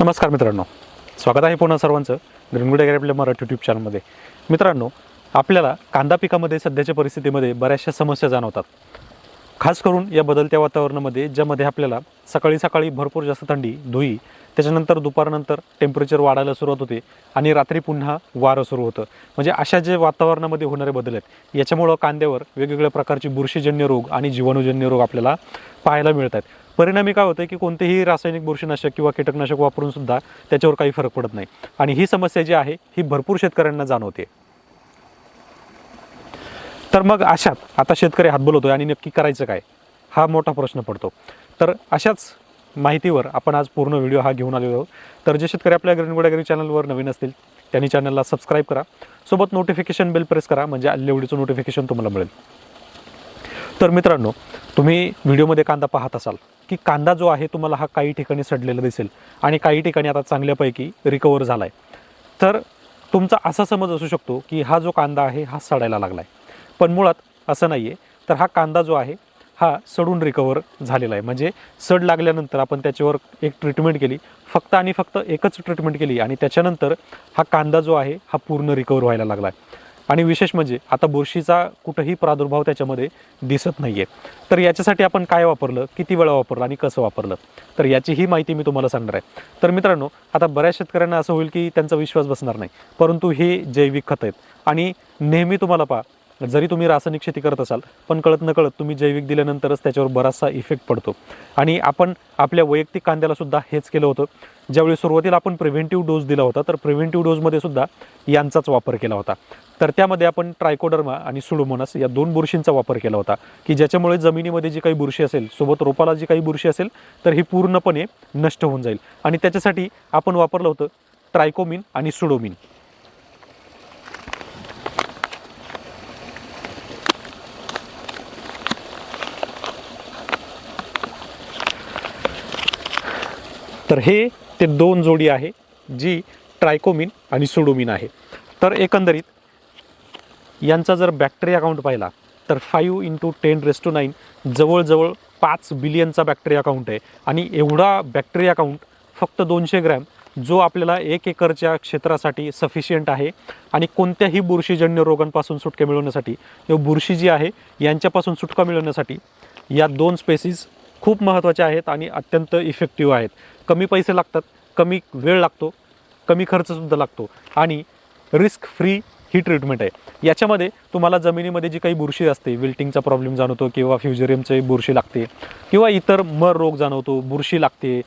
नमस्कार मित्रांनो. स्वागत आहे पुन्हा सर्वांचं ग्रीनगुड आपल्या मराठी यूट्यूब चॅनलमध्ये मित्रांनो आपल्याला कांदा पिकामध्ये सध्याच्या परिस्थितीमध्ये बऱ्याचशा समस्या जाणवतात. खास करून या बदलत्या वातावरणामध्ये ज्यामध्ये आपल्याला सकाळी सकाळी भरपूर जास्त थंडी धुई त्याच्यानंतर दुपारनंतर टेम्परेचर वाढायला सुरुवात होते आणि रात्री पुन्हा वारं सुरू होतं. म्हणजे अशा जे वातावरणामध्ये होणारे बदल आहेत याच्यामुळं कांद्यावर वेगवेगळ्या प्रकारची बुरशीजन्य रोग आणि जीवाणूजन्य रोग आपल्याला पाहायला मिळत आहेत परिणामी काय होतं की कोणतेही रासायनिक बुरशीनाशक किंवा कीटकनाशक वापरून सुद्धा त्याच्यावर काही फरक पडत नाही. आणि ही समस्या जी आहे ही भरपूर शेतकऱ्यांना जाणवते. तर मग अशात आता शेतकरी हात बोलवतोय आणि नक्की करायचं काय? हा मोठा प्रश्न पडतो. तर अशाच माहितीवर आपण आज पूर्ण व्हिडिओ हा घेऊन आलेलो आहोत. तर जे शेतकरी आपल्या ग्रीनगोडागिरी चॅनलवर नवीन असतील त्यांनी चॅनलला सबस्क्राईब करा. सोबत नोटिफिकेशन बेल प्रेस करा म्हणजे आलेल्या व्हिडिओचं नोटिफिकेशन तुम्हाला मिळेल. तर मित्रांनो तुम्ही व्हिडिओमध्ये कांदा पाहत असाल की कांदा जो आहे तुम्हाला हा काही ठिकाणी सडलेला दिसेल आणि काही ठिकाणी आता चांगल्यापैकी रिकवर झाला आहे तर तुमचा असा समज असू शकतो की हा जो कांदा आहे हा सडायला लागला आहे पण मुळात असं नाही आहे तर हा कांदा जो आहे हा सडून रिकवर झालेला आहे. म्हणजे सड लागल्यानंतर आपण त्याच्यावर एक ट्रीटमेंट केली फक्त आणि फक्त एकच ट्रीटमेंट केली आणि त्याच्यानंतर हा कांदा जो आहे हा पूर्ण रिकवर व्हायला लागला आहे आणि विशेष म्हणजे आता बुरशीचा कुठंही प्रादुर्भाव त्याच्यामध्ये दिसत नाही आहे तर याच्यासाठी आपण काय वापरलं? किती वेळा वापरलं आणि कसं वापरलं? तर याची ही माहिती मी तुम्हाला सांगणार आहे. तर मित्रांनो आता बऱ्याच शेतकऱ्यांना असं होईल की त्यांचा विश्वास बसणार नाही. परंतु हे जैविक खत आहेत. आणि नेहमी तुम्हाला पहा जरी तुम्ही रासायनिक शेती करत असाल पण कळत न कळत तुम्ही जैविक दिल्यानंतरच त्याच्यावर बराचसा इफेक्ट पडतो. आणि आपण आपल्या वैयक्तिक कांद्याला सुद्धा हेच केलं होतं. ज्यावेळी सुरुवातीला आपण प्रिव्हेंटिव्ह डोस दिला होता तर प्रिव्हेंटिव्ह डोजमध्ये सुद्धा यांचाच वापर केला होता. तर त्यामध्ये आपण ट्रायकोडर्मा आणि सुडोमोनास या दोन बुरशींचा वापर केला होता की ज्याच्यामुळे जमिनीमध्ये जी काही बुरशी असेल सोबत रोपाला जी काही बुरशी असेल तर ही पूर्णपणे नष्ट होऊन जाईल. आणि त्याच्यासाठी आपण वापरलं होतं ट्रायकोमिन आणि सुडोमिन. तर हे ते दोन जोडी आहे जी ट्रायकोमिन आणि सुडोमिन आहे. तर एकंदरीत यांचा जर बॅक्टेरिया अकाउंट पाहिला तर five into ten raise to nine जवळजवळ पाच बिलियनचा बॅक्टेरिया अकाउंट आहे. आणि एवढा बॅक्टेरिया अकाउंट फक्त दोनशे ग्रॅम जो आपल्याला एक एकरच्या क्षेत्रासाठी सफिशियंट आहे. आणि कोणत्याही बुरशीजन्य रोगांपासून सुटका मिळवण्यासाठी किंवा बुरशी जी आहे यांच्यापासून सुटका मिळवण्यासाठी या दोन स्पेसीज खूप महत्त्वाच्या आहेत आणि अत्यंत इफेक्टिव्ह आहेत. कमी पैसे लागतात कमी वेळ लागतो कमी खर्चसुद्धा लागतो. आणि रिस्क फ्री ही ट्रीटमेंट आहे. याच्यामध्ये तुम्हाला जमिनीमध्ये जी काही बुरशी असते विल्टिंगचा प्रॉब्लेम जाणवतो किंवा फ्युजेरियमचे बुरशी लागते किंवा इतर मर रोग जाणवतो बुरशी लागते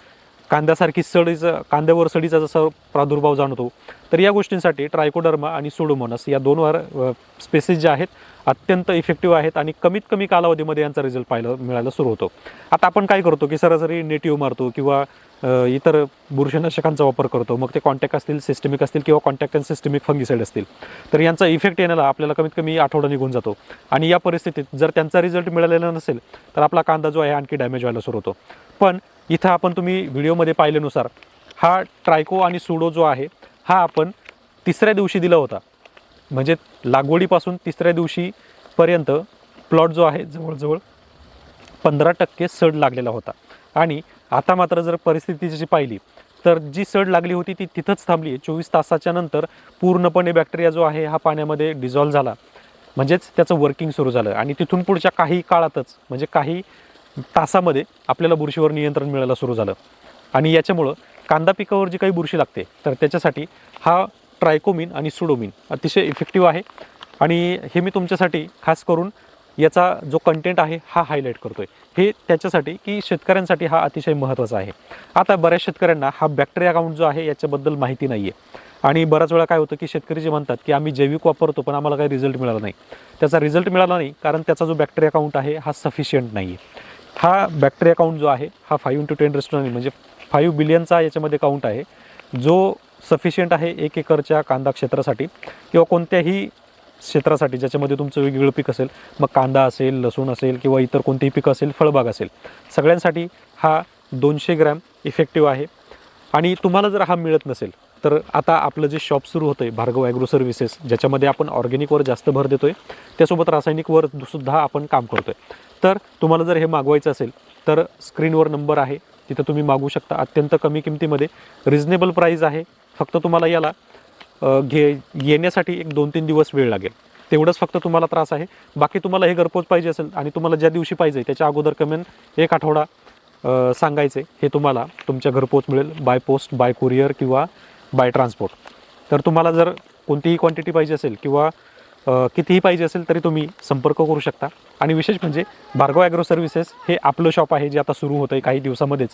कांद्यासारखी सडीचं कांद्यावर सडीचा जसा प्रादुर्भाव जाणवतो तर या गोष्टींसाठी ट्रायकोडर्मा आणि सोडोमोनस या दोन वार स्पेसिस ज्या आहेत अत्यंत इफेक्टिव्ह आहेत आणि कमीत कमी कालावधीमध्ये यांचा रिझल्ट पाहायला मिळायला सुरू होतो. आता आपण काय करतो की सरासरी नेटिव्ह मारतो किंवा इतर बुरशीनाशकांचा वापर करतो. मग ते कॉन्टॅक्ट असतील सिस्टमिक असतील किंवा कॉन्टॅक्ट अँड सिस्टमिक फंगिसाईड असतील. तर यांचा इफेक्ट येण्याला आपल्याला कमीत कमी आठवडा निघून जातो. आणि या परिस्थितीत जर त्यांचा रिझल्ट मिळालेला नसेल तर आपला कांदा जो आहे आणखी डॅमेज व्हायला सुरू होतो. पण इथं आपण तुम्ही व्हिडिओमध्ये पाहिल्यानुसार हा ट्रायको आणि सुडो जो आहे हा आपण तिसऱ्या दिवशी दिला होता. म्हणजे लागवडीपासून तिसऱ्या दिवशीपर्यंत प्लॉट जो आहे जवळजवळ पंधरा टक्के सड लागलेला होता. आणि आता मात्र जर परिस्थिती जशी पाहिली तर जी सड लागली होती ती तिथंच थांबली. चोवीस तासाच्या नंतर पूर्णपणे बॅक्टेरिया जो आहे हा पाण्यामध्ये डिझॉल्व झाला. म्हणजेच त्याचं वर्किंग सुरू झालं. आणि तिथून पुढच्या काही काळातच म्हणजे काही तासामध्ये आपल्याला बुरशीवर नियंत्रण मिळायला सुरू झालं. आणि याच्यामुळं कांदा पिकावर जी काही बुरशी लागते तर त्याच्यासाठी हा ट्रायकोमिन आणि सुडोमिन अतिशय इफेक्टिव्ह आहे. आणि हे मी तुमच्यासाठी खास करून याचा जो कंटेंट आहे हा हायलाईट करतो आहे हे त्याच्यासाठी की शेतकऱ्यांसाठी हा अतिशय महत्त्वाचा आहे. आता बऱ्याच शेतकऱ्यांना हा बॅक्टेरिया अकाउंट जो आहे याच्याबद्दल माहिती नाही आहे आणि बऱ्याच वेळा काय होतं की शेतकरी जे म्हणतात की आम्ही जैविक वापरतो पण आम्हाला काही रिझल्ट मिळाला नाही. त्याचा रिझल्ट मिळाला नाही कारण त्याचा जो बॅक्टेरिया अकाउंट आहे हा सफिशियंट नाही आहे हा बॅक्टेरिया अकाउंट जो आहे हा फाईव्ह इंटू टेन रेस्टॉरंट म्हणजे फाईव्ह बिलियनचा याच्यामध्ये काउंट आहे. जो सफिशियंट आहे एक एकरच्या कांदा क्षेत्रासाठी किंवा कोणत्याही क्षेत्रासाठी ज्याच्यामध्ये तुमचं वेगवेगळं पीक असेल मग कांदा असेल लसूण असेल किंवा इतर कोणतेही पीक असेल फळबाग असेल. सगळ्यांसाठी हा दोनशे ग्रॅम इफेक्टिव्ह आहे. आणि तुम्हाला जर हा मिळत नसेल तर आता आपलं जे शॉप सुरू होतं आहे भार्गव ॲग्रो सर्व्हिसेस ज्याच्यामध्ये आपण ऑर्गॅनिकवर जास्त भर देतो आहे त्यासोबत रासायनिकवर सुद्धा आपण काम करतो आहे तर तुम्हाला जर हे मागवायचं असेल तर स्क्रीनवर नंबर आहे तिथं तुम्ही मागू शकता. अत्यंत कमी किमतीमध्ये रिझनेबल प्राईज आहे. फक्त तुम्हाला याला घे येण्यासाठी एक दोन तीन दिवस वेळ लागेल. तेवढंच फक्त तुम्हाला त्रास आहे. बाकी तुम्हाला हे घरपोच पाहिजे असेल आणि तुम्हाला ज्या दिवशी पाहिजे त्याच्या अगोदर कमेन एक आठवडा सांगायचे हे तुम्हाला तुमच्या घरपोच मिळेल बाय पोस्ट बाय कुरिअर किंवा बाय ट्रान्सपोर्ट तर तुम्हाला जर कोणतीही क्वांटिटी पाहिजे असेल किंवा कितीही पाहिजे असेल तरी तुम्ही संपर्क करू शकता. आणि विशेष म्हणजे भार्गव ॲग्रो सर्व्हिसेस हे आपलं शॉप आहे जे आता सुरू होतं आहे काही दिवसामध्येच.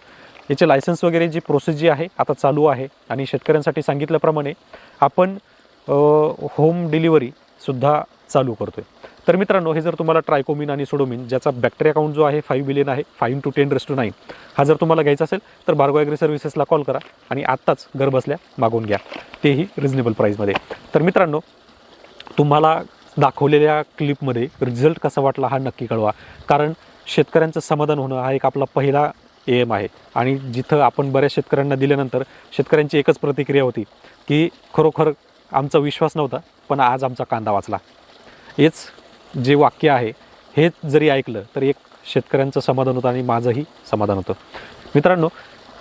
याचे लायसन्स वगैरे जी प्रोसेस जी आहे आता चालू आहे आणि शेतकऱ्यांसाठी सांगितल्याप्रमाणे आपण होम डिलिव्हरीसुद्धा चालू करतो आहे तर मित्रांनो हे जर तुम्हाला ट्रायकोमिन आणि सोडोमिन ज्याचा बॅक्टेरिया काउंट जो आहे फाईव्ह बिलियन आहे five to ten raise to nine हा जर तुम्हाला घ्यायचा असेल तर बार्गो ॲग्री सर्व्हिसेसला कॉल करा आणि आत्ताच घर बसल्या घ्या. तेही रिजनेबल प्राईजमध्ये तर मित्रांनो तुम्हाला दाखवलेल्या क्लिपमध्ये रिझल्ट कसा वाटला हा नक्की कळवा. कारण शेतकऱ्यांचं समाधान होणं हा एक आपला पहिला एम आहे. आणि जिथं आपण बऱ्याच शेतकऱ्यांना दिल्यानंतर शेतकऱ्यांची एकच प्रतिक्रिया होती की खरोखर आमचा विश्वास नव्हता पण आज आमचा कांदा वाचला. हेच जे वाक्य आहे हे जरी ऐकलं तर एक शेतकऱ्यांचं समाधान होतं आणि माझंही समाधान होतं. मित्रांनो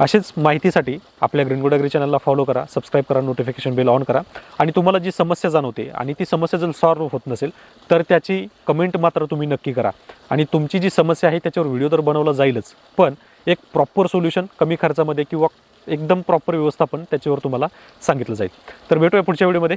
अशीच माहितीसाठी आपल्या ग्रीन अग्री चॅनलला फॉलो करा सबस्क्राईब करा नोटिफिकेशन बेल ऑन करा आणि तुम्हाला जी समस्या जाणवते आणि ती समस्या जर सॉल्व्ह होत नसेल तर त्याची कमेंट मात्र तुम्ही नक्की करा. आणि तुमची जी समस्या आहे त्याच्यावर व्हिडिओ तर बनवला जाईलच पण एक प्रॉपर सोल्युशन कमी खर्चामध्ये किंवा एकदम प्रॉपर व्यवस्थापन त्याच्यावर तुम्हाला सांगितलं जाईल. तर भेटूया पुढच्या व्हिडिओमध्ये